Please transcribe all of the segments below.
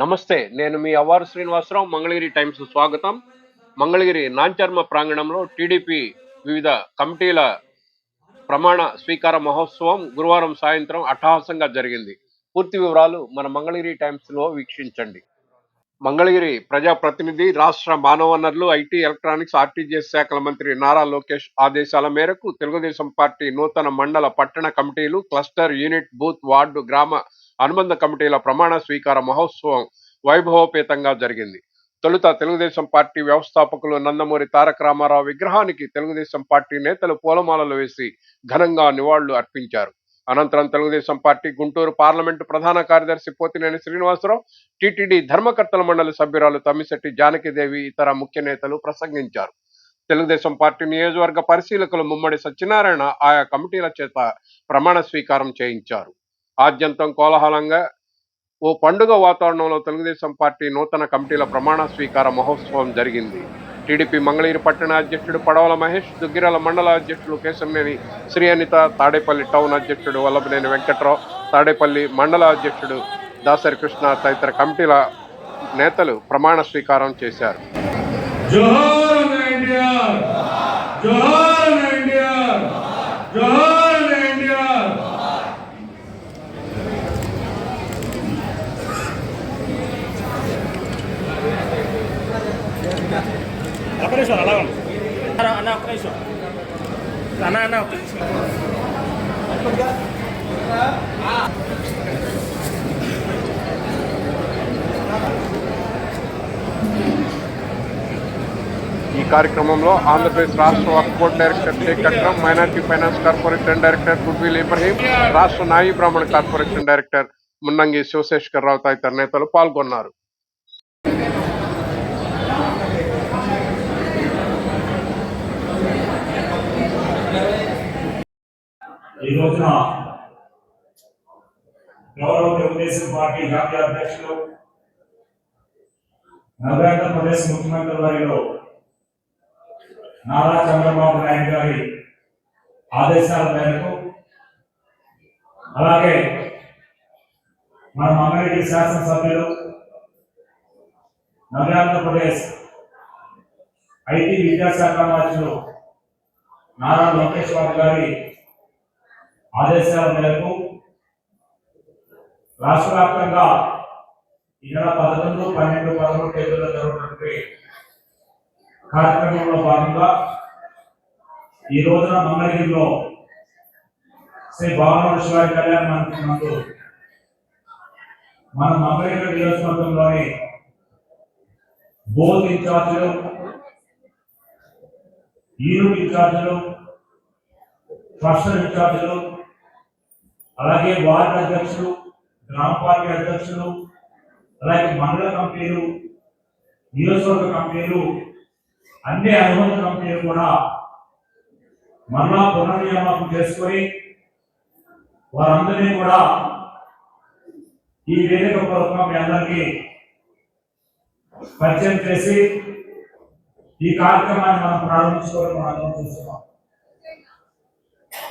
నమస్తే నేను మీ అవారు శ్రీనివాసరావు మంగళగిరి టైమ్స్ స్వాగతం. మంగళగిరి నాంచర్మ ప్రాంగణంలో టీడీపీ వివిధ కమిటీల ప్రమాణ స్వీకార మహోత్సవం గురువారం సాయంత్రం అట్టహాసంగా జరిగింది. పూర్తి వివరాలు మన మంగళగిరి టైమ్స్లో వీక్షించండి. మంగళగిరి ప్రజాప్రతినిధి రాష్ట్ర మానవ వనరులు ఐటీ ఎలక్ట్రానిక్స్ ఆర్టీజీఎస్ శాఖల మంత్రి నారా లోకేష్ ఆదేశాల మేరకు తెలుగుదేశం పార్టీ నూతన మండల పట్టణ కమిటీలు క్లస్టర్ యూనిట్ బూత్ వార్డు గ్రామ అనుబంధ కమిటీల ప్రమాణ స్వీకార మహోత్సవం వైభవోపేతంగా జరిగింది. తొలుత తెలుగుదేశం పార్టీ వ్యవస్థాపకులు నందమూరి తారక రామారావు విగ్రహానికి తెలుగుదేశం పార్టీ నేతలు పూలమాలలు వేసి ఘనంగా నివాళులు అర్పించారు. అనంతరం తెలుగుదేశం పార్టీ గుంటూరు పార్లమెంటు ప్రధాన కార్యదర్శి పోతినేని శ్రీనివాసరావు టీటీడీ ధర్మకర్తల మండలి సభ్యురాలు తమ్మిశెట్టి జానకిదేవి ఇతర ముఖ్య నేతలు ప్రసంగించారు. తెలుగుదేశం పార్టీ నియోజకవర్గ పరిశీలకులు ముమ్మడి సత్యనారాయణ ఆయా కమిటీల చేత ప్రమాణ స్వీకారం చేయించారు. ఆద్యంతం కోలాహలంగా ఓ పండుగ వాతావరణంలో తెలుగుదేశం పార్టీ నూతన కమిటీల ప్రమాణ స్వీకార మహోత్సవం జరిగింది. టీడీపీ మంగళగిరి పట్టణ అధ్యక్షుడు పడవల మహేష్ దుగ్గిరాల మండల అధ్యక్షుడు కేశంనేని శ్రీ అనిత తాడేపల్లి టౌన్ అధ్యక్షుడు వల్లభనేని వెంకట్రావు తాడేపల్లి మండల అధ్యక్షుడు దాసరి కృష్ణ తదితర కమిటీల నేతలు ప్రమాణ స్వీకారం చేశారు. నిమిషం అలా. అన్న అన్న ఒక్క నిమిషం. అన్న అన్న ఒక్క నిమిషం. ఈ కార్యక్రమంలో ఆంధ్రప్రదేశ్ రాష్ట్ర work board director Shaik Akram minority finance corporation director Goodwill Ibrahim రాష్ట్ర నాయి బ్రాహ్మణ కార్పొరేషన్ డైరెక్టర్ మున్నంగి శివశేషకర్ రావు తదితర నేతలు పాల్గొన్నారు. ఈ రోజున గౌరవ తెలుగుదేశం పార్టీ జాతీయ అధ్యక్షులు నవ్యాంధ్రప్రదేశ్ ముఖ్యమంత్రి వారిలో నారా చంద్రబాబు నాయుడు గారి ఆదేశాల మేరకు అలాగే మన మంగళగిరి శాసనసభ్యులు నవ్యాంధ్రప్రదేశ్ ఐటీ విద్యాశాఖ మంత్రులు నారా లోకేష్ బాబు గారి ఆదేశాల మేరకు రాష్ట్ర వ్యాప్తంగా ఈ నెల పదకొండు పన్నెండు పదమూడు తేదీలో జరుగుతున్నటువంటి కార్యక్రమంలో భాగంగా ఈ రోజున మంగళగిరిలో శ్రీ భవన శివారి కళ్యాణ మండపం మన మంగళగిరి నియోజకవర్గంలోని బోధ్ ఇన్ఛార్జీలు యూనిట్ ఇన్ఛార్జీలు ట్రస్ట్ ఇన్ఛార్జీలు అలాగే వార్డు అధ్యక్షులు గ్రామ పార్టీ అధ్యక్షులు అలాగే మండల కంపెనీలు నియోజకవర్గ కంపెనీలు అన్ని అనుబంధ కంపెనీలు కూడా మరలా పునర్నియామకం చేసుకొని వారందరినీ కూడా ఈ వేదిక పూర్వకంగా మీ అందరికీ పరిచయం చేసి ఈ కార్యక్రమాన్ని మనం ప్రారంభించుకోవడం మనం అందరం చూస్తున్నాం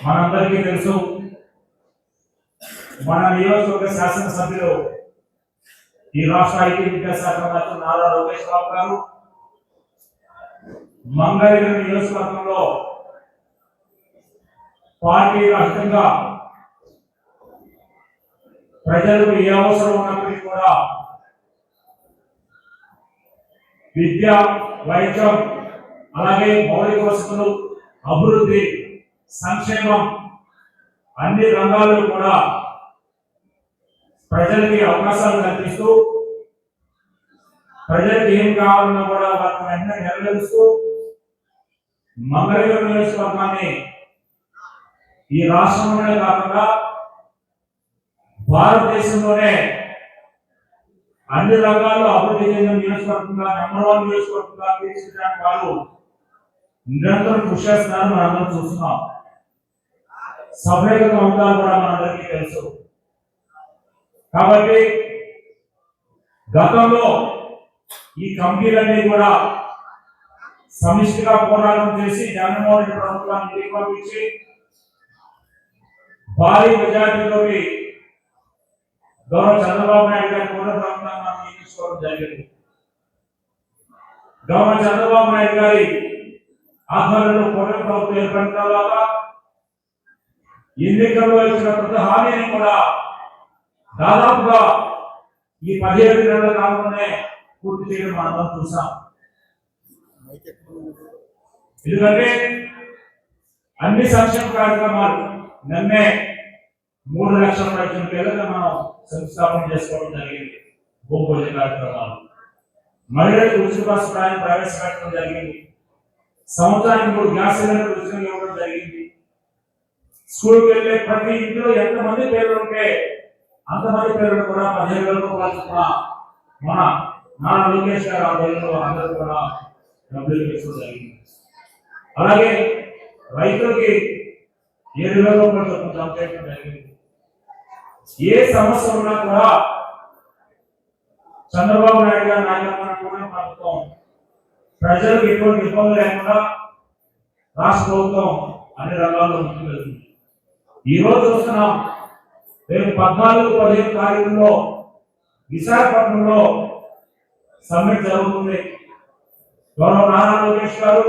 మనందరికీ తెలుసు మన నియోజకవర్గ శాసనసభ్యులు ఈ రాష్ట్ర ఐటీ విద్యాశాఖ మంత్రి నారా లోకేష్ బాబు గారు మంగళగిరి నియోజకవర్గంలో పార్టీ రాష్ట్రంగా ప్రజలకు ఏ అవసరం ఉన్నప్పటికీ కూడా విద్య వైద్యం అలాగే మౌలిక వసతులు అభివృద్ధి సంక్షేమం అన్ని రంగాల్లో కూడా ప్రజలకి అవకాశాలు కల్పిస్తూ ప్రజలకు ఏం కావాలన్నా కూడా వాటిని వెంటనే నెరవేరుస్తూ మంగళగిరి నియోజకవర్గాన్ని ఈ రాష్ట్రంలోనే కాకుండా భారతదేశంలోనే అన్ని రంగాల్లో అభివృద్ధి చెందిన నియోజకవర్గంగా నెంబర్ వన్ నియోజకవర్గంగా తీర్చిదిద్దడానికి వారు నిరంతరం కృషి చేస్తున్నారని మనందరం చూస్తున్నాం. సభ్యులుగా ఉంటారు కూడా మనందరికీ తెలుసు. కాబట్టి గతంలో ఈ కమిటీలన్నీ కూడా సమిష్టిగా పోరాటం చేసి జగన్మోహన్ రెడ్డి ప్రభుత్వాన్ని తిరిగి పంపించి భారీ మెజార్టీలోకి గౌరవ చంద్రబాబు నాయుడు గారి కూడా ప్రభుత్వాన్ని నియమించుకోవడం జరిగింది. గౌరవ చంద్రబాబు నాయుడు గారి ఆధ్వర్యంలో కూటమి ప్రభుత్వం ఏర్పడిన తర్వాత ఎన్నికల్లో ఇచ్చిన ప్రతి హామీని కూడా దాదాపుగా ఈ పదిహేడు నెలల కాలంలోనే పూర్తి చేయడం మనం చూసాం. ఎందుకంటే అన్ని సంక్షేమ కార్యక్రమాలు నమ్మే మూడు లక్షల లక్షల పేరుగా మనం శంకుస్థాపన చేసుకోవడం జరిగింది. భూపూజ కార్యక్రమాలు. మహిళలకు ఉచిత బస్సు ప్రవేశపెట్టడం జరిగింది. సంవత్సరానికి మూడు గ్యాస్ సిలిండర్ ఉచితంగా ఇవ్వడం జరిగింది. స్కూల్కి వెళ్ళే ప్రతి ఇంట్లో ఎంతమంది పేదలు ఉంటే అంతమంది పేర్లు కూడా పదిహేను వేల రూపాయలు మన నాన్న లోకేష్ గారు ఆధ్వర్యంలో అందరూ కూడా డబ్బులు తీసుకోవడం జరిగింది. అలాగే రైతులకి ఏడు వేల రూపాయలు చొప్పున జమ చేయడం జరిగింది. ఏ సమస్య ఉన్నా కూడా చంద్రబాబు నాయుడు గారి నాయకత్వంలో కూడా ప్రభుత్వం ప్రజలకు ఎటువంటి ఇబ్బంది లేకుండా రాష్ట్ర ప్రభుత్వం అన్ని రంగాల్లో ముందుకు వెళ్తుంది. ఈరోజు చూస్తున్నాం రేపు పద్నాలుగు పదిహేను తారీఖులో విశాఖపట్నంలో సమ్మిట్ జరుగుతుంది. గౌరవ నారా లోకేష్ గారు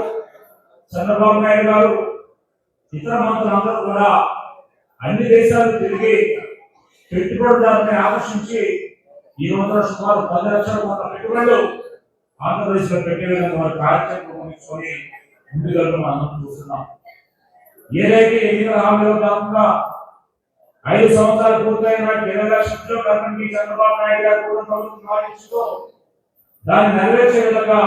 చంద్రబాబు నాయుడు గారు ఇతర మంత్రులందరూ కూడా అన్ని దేశాలు తిరిగి పెట్టుబడిదారుని ఆకర్షించి ఈ రోజున సుమారు పది లక్షల మంది పెట్టుబడులు ఆంధ్రప్రదేశ్లో పెట్టే విధంగా వారి కార్యక్రమం ముందుగా మనం చూస్తున్నాం. ఏదైతే ఎన్నికల హామీలో కాకుండా ఐదు సంవత్సరాలు పూర్తయిన ఇరవై లక్షల కర్మకి చంద్రబాబు నాయుడు గారు కూడా ప్రభుత్వం భావిస్తూ దాన్ని నెరవేర్చే విధంగా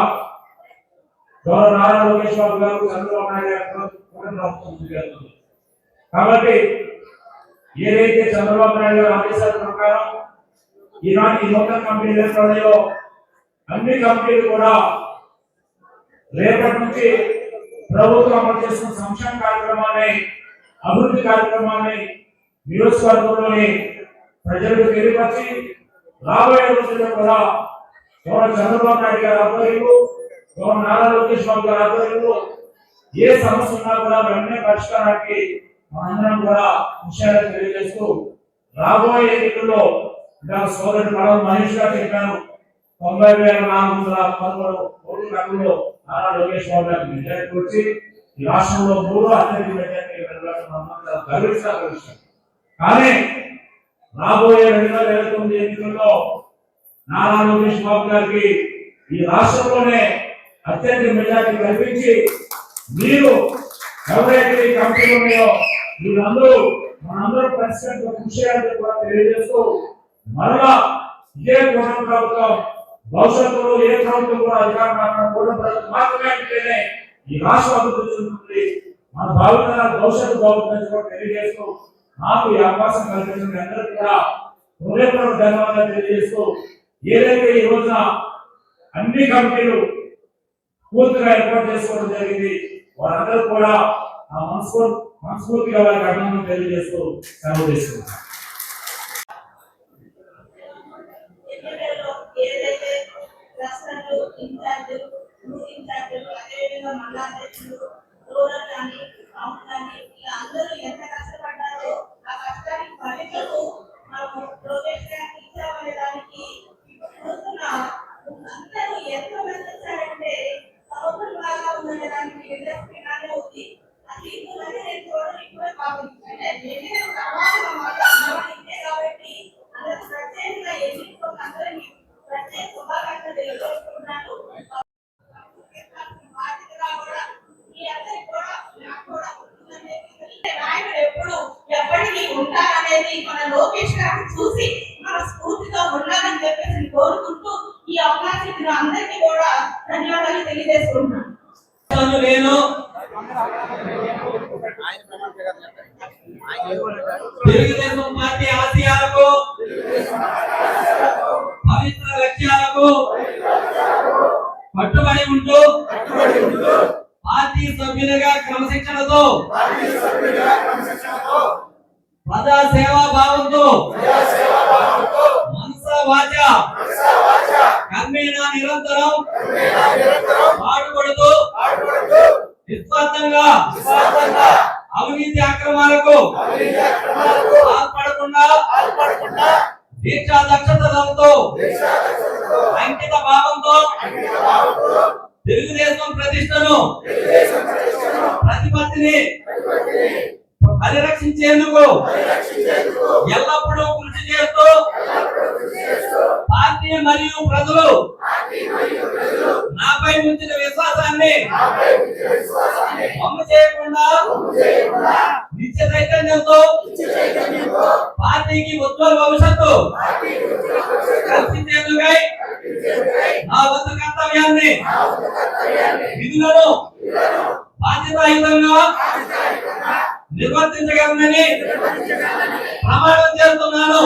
గౌరవ నారా లోకేష్ బాబు గారు చంద్రబాబు నాయుడు గారు ప్రభుత్వం కాబట్టి ఏదైతే చంద్రబాబు నాయుడు గారు ఆదేశాల ప్రకారం ఈనాటి నూతన కంపెనీలు ఏర్పడాయో అన్ని కంపెనీలు కూడా రేపటి నుంచి ప్రభుత్వం అమలు చేస్తున్న సంక్షేమ కార్యక్రమాన్ని అభివృద్ధి కార్యక్రమాన్ని నియోజకవర్గంలోని ప్రజలకు తెలియపరిచి రాబోయే రోజుల్లో కూడా గౌరవ చంద్రబాబు నాయుడు గారి ఆధ్వర్యంలో గౌరవ నారా లోకేష్ బాబు గారి ఆధ్వర్యంలో ఏ సమస్య ఉన్నా కూడా వెంటనే పరిష్కారానికి మనందరం కూడా విషయాలు తెలియజేస్తూ రాబోయే ఎన్నికల్లో ఇంకా సోదరుడు పడవ మహేష్ గారు చెప్పాను తొంభై వేల నాలుగు వందల పదమూడు కోట్ల లెక్కల్లో నారా లోకేష్ బాబు గారికి మెజారిటీ వచ్చి ఈ రాష్ట్రంలో మూడు అత్యధిక మెజారిటీ గర్వించాల్సిన విషయం కానీ రాబోయే రెండు వేల ఇరవై తొమ్మిది ఎన్నికల్లో నారా లోకేష్ బాబు గారికి ఈ రాష్ట్రంలోనే అత్యంత మెజార్టీ కల్పించి మీరు ఎవరైతే ఈ కంపెనీలు ఉన్నాయో మీరందరూ మనందరూ పరిస్థితుల్లో కృషి చేయాలని కూడా తెలియజేస్తూ మరలా ఇదే కూటమి ప్రభుత్వం భవిష్యత్తులో ఏ ప్రభుత్వం కూడా అధికారం రాకుండా కూటమి ప్రభుత్వం మాత్రమే అంటేనే ఈ రాష్ట్ర అభివృద్ధి చెందుతుంది. మన భావిత భవిష్యత్తు బాగుందని కూడా తెలియజేస్తూ నాకు ఈ అవకాశం కల్పించిన మీ అందరికీ కూడా హృదయపూర్వక ధన్యవాదాలు తెలియజేస్తూ ఏదైతే ఈ రోజున అన్ని కమిటీలు పూర్తిగా ఏర్పాటు చేసుకోవడం జరిగింది వారందరూ కూడా ఆ మనస్ఫూర్ మనస్ఫూర్తిగా వారికి అభినందనలు తెలియజేస్తూ సెలవు తీసుకున్నాను ఎన్నికల్లో ఏదైతే ప్రశ్నలు ఇన్ఛార్జీలు ఇన్ఛార్జీలు అదేవిధంగా మండల అధ్యక్షులు తెలుగుదేశం పార్టీ ఆశయాలకు పవిత్ర లక్ష్యాలకు కట్టుబడి ఉంటూ పార్టీ సభ్యులుగా క్రమశిక్షణతో ప్రజా సేవా భావంతో మనస వాచ కర్మేణ నిరంతరం పాటుపడుతూ నిస్వార్థంగా అవినీతి అక్రమాలకు పాల్పడకుండా దీక్ష దక్షతతో అంకిత భావంతో తెలుగుదేశం ప్రతిష్టను ప్రతిపత్తిని పరిరక్షించేందుకు ఎల్లప్పుడూ కృషి చేస్తూ పార్టీ మరియు ప్రజలు నాపై ఉంచిన విశ్వాసాన్ని అమ్ము చేయకుండా నిత్య చైతన్యంతో పార్టీకి ఉజ్వల భవిష్యత్తు కల్పించేందుకై నా వంతు కర్తవ్యాన్ని విధులను బాధ్యతాయుతంగా నిర్వర్తించగలనని ప్రమాణం చేస్తున్నాను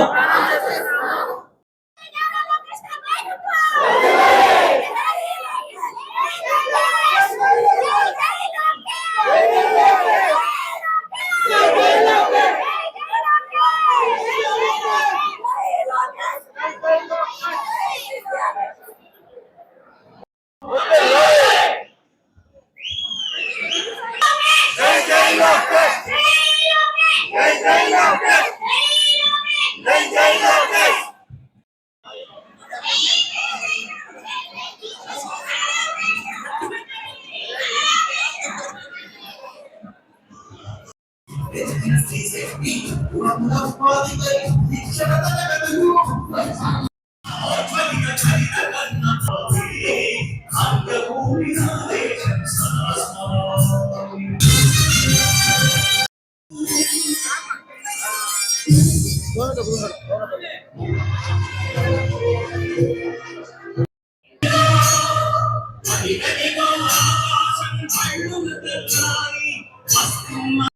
I'm gonna go to the h o s p i t a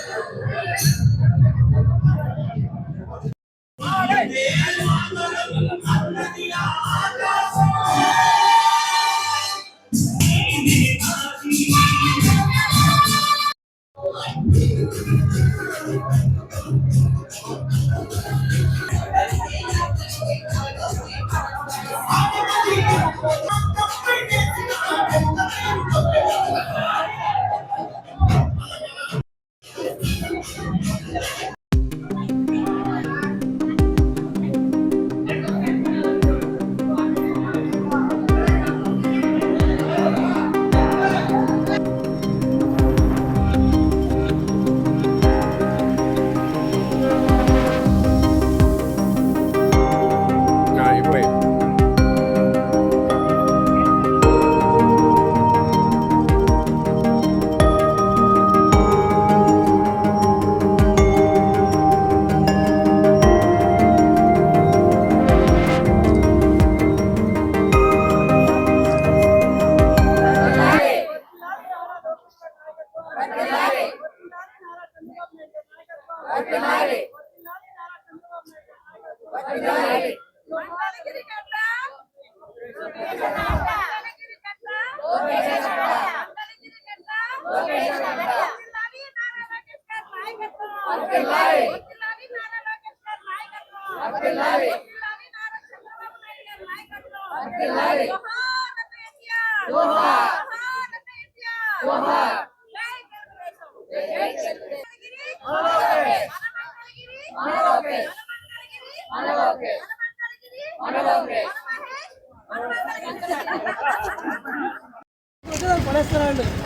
మనలోకే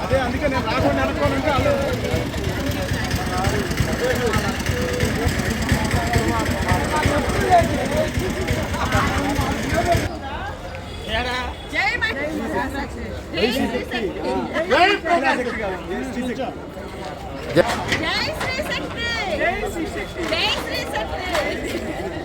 అదే అందుకే నేను రాకుండా అనుకోనంటే జై శ్రీ శక్తి. జై శ్రీ శక్తి. జై శ్రీ శక్తి.